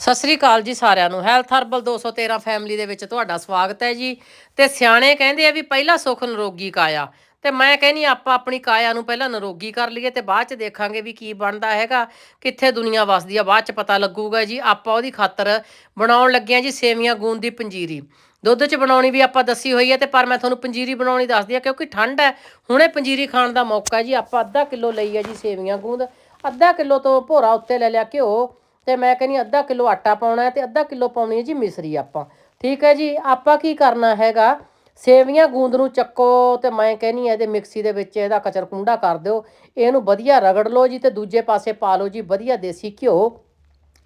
ਸਤਿ ਸ੍ਰੀ ਅਕਾਲ ਜੀ ਸਾਰਿਆਂ ਨੂੰ। ਹੈਲਥ ਹਰਬਲ 213 ਫੈਮਿਲੀ ਦੇ ਵਿੱਚ ਤੁਹਾਡਾ ਸਵਾਗਤ ਹੈ ਜੀ। ਤੇ ਸਿਆਣੇ ਕਹਿੰਦੇ ਆ ਵੀ ਪਹਿਲਾ ਸੁਖ ਨਿਰੋਗੀ ਕਾਇਆ। ਤੇ ਮੈਂ ਕਹਿੰਨੀ ਆਪਾਂ ਆਪਣੀ ਕਾਇਆ ਨੂੰ ਪਹਿਲਾਂ ਨਿਰੋਗੀ ਕਰ ਲਈਏ ਤੇ ਬਾਅਦ ਚ ਦੇਖਾਂਗੇ ਵੀ ਕੀ ਬਣਦਾ ਹੈਗਾ, ਕਿੱਥੇ ਦੁਨੀਆ ਵਸਦੀ ਆ, ਬਾਅਦ ਚ ਪਤਾ ਲੱਗੂਗਾ ਜੀ। ਆਪਾਂ ਉਹਦੀ ਖਾਤਰ ਬਣਾਉਣ ਲੱਗੇ ਆ ਜੀ ਸੇਵੀਆਂ ਗੂੰਦ ਦੀ ਪੰਜੀਰੀ। ਦੁੱਧ 'ਚ ਬਣਾਉਣੀ ਵੀ ਆਪਾਂ ਦੱਸੀ ਹੋਈ ਹੈ ਤੇ ਪਰ ਮੈਂ ਤੁਹਾਨੂੰ ਪੰਜੀਰੀ ਬਣਾਉਣੀ ਦੱਸਦੀ ਆ ਕਿਉਂਕਿ ਠੰਡ ਹੈ। ਹੁਣੇ ਪੰਜੀਰੀ ਖਾਣ ਦਾ ਮੌਕਾ ਜੀ, ਆਪਾਂ ਅੱਧਾ ਕਿਲੋ ਲਈ ਹੈ ਜੀ ਸੇਵੀਆਂ, ਗੂੰਦ। ਅੱਧਾ ਕਿਲੋ ਤੋਂ ਭੋਰਾ ਉੱਤੇ ਲੈ ਲਿਆ ਘਿਓ ਤੇ ਮੈਂ ਕਹਿੰਦੀ ਅੱਧਾ ਕਿਲੋ ਆਟਾ ਪਾਉਣਾ ਹੈ ਤੇ ਅੱਧਾ ਕਿਲੋ ਪਾਉਣੀ ਹੈ ਜੀ ਮਿਸਰੀ ਆਪਾਂ। ਠੀਕ ਹੈ ਜੀ, ਆਪਾਂ ਕੀ ਕਰਨਾ ਹੈਗਾ? ਸੇਵੀਆਂ ਗੂੰਦ ਨੂੰ ਚੱਕੋ ਤੇ ਮੈਂ ਕਹਿੰਨੀ ਇਹਦੇ ਮਿਕਸੀ ਦੇ ਵਿੱਚ ਇਹਦਾ ਕਚਰ ਕੁੰਡਾ ਕਰ ਦਿਓ। ਇਹਨੂੰ ਵਧੀਆ ਰਗੜ ਲਓ ਜੀ ਤੇ ਦੂਜੇ ਪਾਸੇ ਪਾ ਲਓ ਜੀ ਵਧੀਆ ਦੇਸੀ ਘਿਓ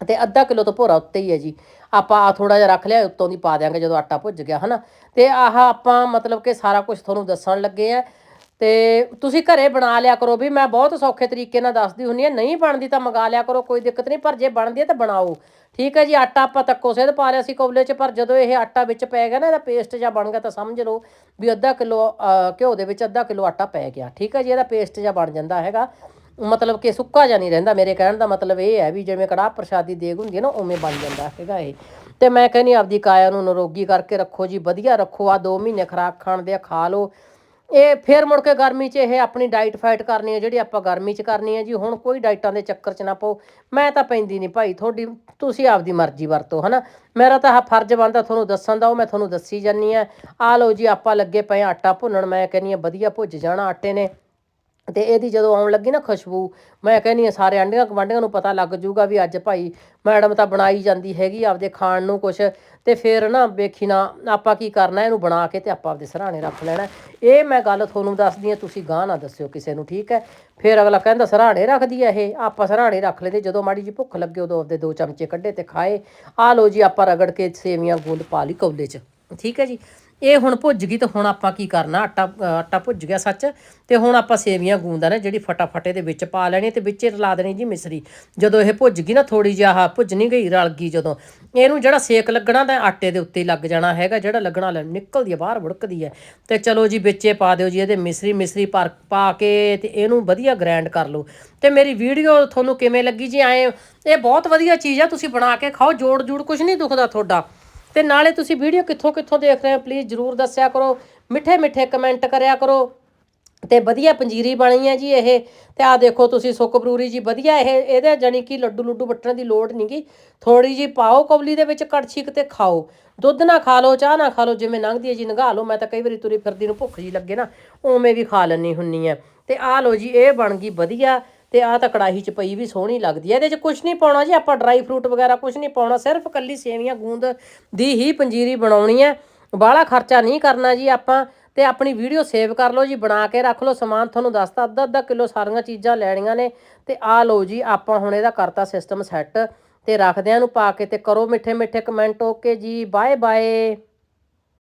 ਤੇ ਅੱਧਾ ਕਿਲੋ ਤੋਂ ਭੋਰਾ ਉੱਤੇ ਹੀ ਹੈ ਜੀ। ਆਪਾਂ ਆ ਥੋੜਾ ਜਿਹਾ ਰੱਖ ਲਿਆ, ਉੱਤੋਂ ਦੀ ਪਾ ਦਿਆਂਗੇ ਜਦੋਂ ਆਟਾ ਭੁੱਜ ਗਿਆ, ਹਨਾ? ਤੇ ਆਹ ਆਪਾਂ ਮਤਲਬ ਕਿ ਸਾਰਾ ਕੁਝ ਤੁਹਾਨੂੰ ਦੱਸਣ ਲੱਗੇ ਆ ਤੇ ਤੁਸੀਂ ਘਰੇ ਬਣਾ ਲਿਆ ਕਰੋ ਵੀ ਮੈਂ ਬਹੁਤ ਸੌਖੇ ਤਰੀਕੇ ਨਾਲ ਦੱਸਦੀ ਹੁੰਨੀ ਆ ਨਹੀਂ ਬਣਦੀ ਤਾਂ ਮੰਗਾ ਲਿਆ ਕਰੋ ਕੋਈ ਦਿੱਕਤ ਨਹੀਂ ਪਰ ਜੇ ਬਣਦੀ ਹੈ ਤਾਂ ਬਣਾਓ। ਠੀਕ ਹੈ ਜੀ ਆਟਾ ਆਪਾਂ ਤੱਕੋ ਸੇਧ ਪਾ ਲਿਆ ਸੀ ਕੋਲੇ 'ਚ ਪਰ ਜਦੋਂ ਇਹ ਆਟਾ ਵਿੱਚ ਪੈ ਗਿਆ ਨਾ ਇਹਦਾ ਪੇਸਟ ਜਿਹਾ ਬਣ ਗਿਆ ਤਾਂ ਸਮਝ ਲਓ ਵੀ ਅੱਧਾ ਕਿਲੋ ਘਿਓ ਦੇ ਵਿੱਚ ਅੱਧਾ ਕਿਲੋ ਆਟਾ ਪੈ ਗਿਆ। ਠੀਕ ਹੈ ਜੀ ਇਹਦਾ ਪੇਸਟ ਜਿਹਾ ਬਣ ਜਾਂਦਾ ਹੈਗਾ। ਮਤਲਬ ਕਿ ਸੁੱਕਾ ਜਾਂ ਨਹੀਂ ਰਹਿੰਦਾ ਮੇਰੇ ਕਹਿਣ ਦਾ ਮਤਲਬ ਇਹ ਹੈ ਵੀ ਜਿਵੇਂ ਕੜਾਹ ਪ੍ਰਸ਼ਾਦੀ ਦੇਗ ਹੁੰਦੀ ਹੈ ਨਾ ਉਵੇਂ ਬਣ ਜਾਂਦਾ ਹੈਗਾ ਇਹ। ਤੇ ਮੈਂ ਕਹਿੰਨੀ ਆਪਦੀ ਕਾਇਆ ਨੂੰ ਨਿਰੋਗੀ ਕਰਕੇ ਰੱਖੋ ਜੀ ਵਧੀਆ ਰੱਖੋ ਆ 2 ਮਹੀਨੇ ਖਰਾਕ ਖਾਣ ਦੇ ਆ, ਖਾ ਲਓ। ਇਹ ਫੇਰ ਮੁੜ ਕੇ ਗਰਮੀ 'ਚ ਇਹ ਆਪਣੀ ਡਾਈਟ ਫਾਈਟ ਕਰਨੀ ਹੈ, ਜਿਹੜੀ ਆਪਾਂ ਗਰਮੀ 'ਚ ਕਰਨੀ ਹੈ ਜੀ, ਹੁਣ ਕੋਈ ਡਾਈਟਾਂ ਦੇ ਚੱਕਰ 'ਚ ਨਾ ਪਾਓ। ਮੈਂ ਤਾਂ ਪੈਂਦੀ ਨਹੀਂ ਭਾਈ, ਤੁਹਾਡੀ, ਤੁਸੀਂ ਆਪਦੀ ਮਰਜ਼ੀ ਵਰਤੋ, ਹਨਾ? ਮੇਰਾ ਤਾਂ ਆਹ ਫਰਜ਼ ਬਣਦਾ, ਤੁਹਾਨੂੰ ਦੱਸਣ ਦਾ, ਉਹ ਮੈਂ ਤੁਹਾਨੂੰ ਦੱਸੀ ਜਾਨੀ ਆ ਆ ਲਓ ਜੀ, ਆਪਾਂ ਲੱਗੇ ਪਏ ਆਟਾ ਭੁੰਨਣ, ਮੈਂ ਕਹਿੰਨੀ ਆ ਵਧੀਆ, ਭੁੱਜ ਜਾਣਾ ਆਟੇ ਨੇ। ਤੇ ਇਹਦੀ ਜਦੋਂ ਆਉਣ ਲੱਗੀ ਨਾ ਖੁਸ਼ਬੂ, ਮੈਂ ਕਹਿੰਨੀ ਆ ਸਾਰੇ ਆਂਡੀਆਂ ਗਵਾਂਡੀਆਂ ਨੂੰ ਪਤਾ ਲੱਗ ਜੂਗਾ ਵੀ ਅੱਜ ਭਾਈ ਮੈਡਮ ਤਾਂ ਬਣਾਈ ਜਾਂਦੀ ਹੈਗੀ ਆਪਦੇ ਖਾਣ ਨੂੰ ਕੁਛ, ਤੇ ਫਿਰ ਨਾ ਵੇਖੀ ਨਾ ਆਪਾਂ ਕੀ ਕਰਨਾ, ਇਹਨੂੰ ਬਣਾ ਕੇ ਤੇ ਆਪਾਂ ਆਪਦੇ ਸਰਾਣੇ ਰੱਖ ਲੈਣਾ। ਇਹ ਮੈਂ ਗੱਲ ਤੁਹਾਨੂੰ ਦੱਸਦੀ ਆ ਤੁਸੀਂ ਗਾਹ ਨਾ ਦੱਸਿਓ ਕਿਸੇ ਨੂੰ, ਠੀਕ ਹੈ? ਫਿਰ ਅਗਲਾ ਕਹਿੰਦਾ ਸਰਾਣੇ ਰੱਖਦੀ ਆ ਇਹ, ਆਪਾਂ ਸਰਾਣੇ ਰੱਖ ਲੈਂਦੇ ਜਦੋਂ ਮਾੜੀ ਜੀ ਭੁੱਖ ਲੱਗੇ ਉਦੋਂ ਆਪਦੇ ਦੋ ਚਮਚੇ ਕੱਢੇ ਤੇ ਖਾਏ। ਆ ਲਓ ਜੀ, ਆਪਾਂ ਰਗੜ ਕੇ ਸੇਵੀਆਂ ਗੂੰਦ ਪਾ ਲਈ ਕੌਲੇ 'ਚ, ਠੀਕ ਹੈ ਜੀ? ਇਹ ਹੁਣ ਭੁੱਜ ਗਈ ਤਾਂ ਹੁਣ ਆਪਾਂ ਕੀ ਕਰਨਾ? ਆਟਾ ਆਟਾ ਭੁੱਜ ਗਿਆ ਸੱਚ। ਤੇ ਹੁਣ ਆਪਾਂ ਸੇਵੀਆਂ ਗੂੰਦਾਂ ਨੇ ਜਿਹੜੀ ਫਟਾਫਟ ਇਹਦੇ ਵਿੱਚ ਪਾ ਲੈਣੀ ਤੇ ਵਿੱਚ ਰਲਾ ਦੇਣੀ ਜੀ ਮਿਸਰੀ। ਜਦੋਂ ਇਹ ਭੁੱਜ ਗਈ ਨਾ ਥੋੜੀ ਜਿਹੀ, ਆਹ ਭੁੱਜ ਨਹੀਂ ਗਈ, ਰਲ ਗਈ ਜਦੋਂ। ਇਹਨੂੰ ਜਿਹੜਾ ਸੇਕ ਲੱਗਣਾ ਤਾਂ ਆਟੇ ਦੇ ਉੱਤੇ ਲੱਗ ਜਾਣਾ ਹੈਗਾ, ਜਿਹੜਾ ਲੱਗਣਾ ਲੈ ਨਿਕਲਦੀ ਹੈ ਬਾਹਰ ਵੜਕਦੀ ਹੈ ਤੇ ਚਲੋ ਜੀ ਵਿੱਚੇ ਪਾ ਦਿਓ ਜੀ ਇਹਦੇ ਮਿਸਰੀ ਮਿਸਰੀ ਪਰ ਪਾ ਕੇ ਤੇ ਇਹਨੂੰ ਵਧੀਆ ਗ੍ਰੈਂਡ ਕਰ ਲਓ। ਤੇ ਮੇਰੀ ਵੀਡੀਓ ਤੁਹਾਨੂੰ ਕਿਵੇਂ ਲੱਗੀ ਜੀ? ਐ, ਇਹ ਬਹੁਤ ਵਧੀਆ ਚੀਜ਼ ਆ, ਤੁਸੀਂ ਬਣਾ ਕੇ ਖਾਓ ਜੋੜ ਜੂੜ ਕੁਝ ਨਹੀਂ ਦੁਖਦਾ ਤੁਹਾਡਾ। ਤੇ ਨਾਲੇ ਤੁਸੀਂ ਵੀਡੀਓ ਕਿੱਥੋਂ ਕਿੱਥੋਂ ਦੇਖ ਰਹੇ ਹੋ ਪਲੀਜ਼ ਜਰੂਰ ਦੱਸਿਆ ਕਰੋ, ਮਿੱਠੇ ਮਿੱਠੇ ਕਮੈਂਟ ਕਰਿਆ ਕਰੋ। ਤੇ ਵਧੀਆ ਪੰਜੀਰੀ ਬਣੀ ਹੈ ਜੀ ਇਹ। ਤੇ ਆ ਦੇਖੋ ਤੁਸੀਂ ਸੁੱਕ ਬਰੂਰੀ ਜੀ, ਵਧੀਆ ਇਹ, ਇਹਦੇ ਜਾਨੀ ਕਿ ਲੱਡੂ ਲੱਡੂ ਵੱਟਣ ਦੀ ਲੋੜ ਨਹੀਂਗੀ ਥੋੜੀ ਜੀ ਪਾਓ ਕੌਲੀ ਦੇ ਵਿੱਚ ਕੜਛੀ ਤੇ ਖਾਓ। ਦੁੱਧ ਨਾ ਖਾ ਲਓ, ਚਾਹ ਨਾ ਖਾ ਲਓ, ਜਿਵੇਂ ਲੰਘਦੀ ਹੈ ਜੀ, ਨਗਾ ਲਓ। ਮੈਂ ਤਾਂ ਕਈ ਵਾਰੀ ਤੁਰੀ ਫਿਰਦੀ ਨੂੰ ਭੁੱਖ ਜੀ ਲੱਗੇ ਨਾ, ਉਵੇਂ ਵੀ ਖਾ ਲੈਣੀ ਹੁੰਨੀ ਹੈ। ਤੇ ਆ ਲਓ ਜੀ, ਇਹ ਬਣ ਗਈ ਵਧੀਆ। ਤੇ ਆਹ ਤਾਂ ਕੜਾਹੀ 'ਚ ਪਈ ਵੀ ਸੋਹਣੀ ਲੱਗਦੀ ਹੈ ਇਹਦੇ 'ਚ ਕੁਝ ਨਹੀਂ ਪਾਉਣਾ ਜੀ, ਆਪਾਂ ਡਰਾਈ ਫਰੂਟ ਵਗੈਰਾ ਕੁਝ ਨਹੀਂ ਪਾਉਣਾ, ਸਿਰਫ ਕੱਲੀ ਸੇਵੀਆਂ ਗੂੰਦ ਦੀ ਹੀ ਪੰਜੀਰੀ ਬਣਾਉਣੀ ਹੈ ਬਾਹਲਾ ਖਰਚਾ ਨਹੀਂ ਕਰਨਾ ਜੀ ਆਪਾਂ, ਤੇ ਆਪਣੀ ਵੀਡੀਓ ਸੇਵ ਕਰ ਲਓ ਜੀ, ਬਣਾ ਕੇ ਰੱਖ ਲਓ, ਸਮਾਨ ਤੁਹਾਨੂੰ ਦੱਸਤਾ ਅੱਧਾ ਅੱਧਾ ਕਿਲੋ ਸਾਰੀਆਂ ਚੀਜ਼ਾਂ ਲੈਣੀਆਂ ਨੇ, ਤੇ ਆ ਲਓ ਜੀ, ਆਪਾਂ ਹੁਣ ਇਹਦਾ ਕਰਤਾ ਸਿਸਟਮ ਸੈੱਟ ਤੇ ਰੱਖਦਿਆਂ ਨੂੰ ਪਾ ਕੇ ਤੇ ਕਰੋ ਮਿੱਠੇ ਮਿੱਠੇ ਕਮੈਂਟ ਓਕੇ ਜੀ ਬਾਏ ਬਾਏ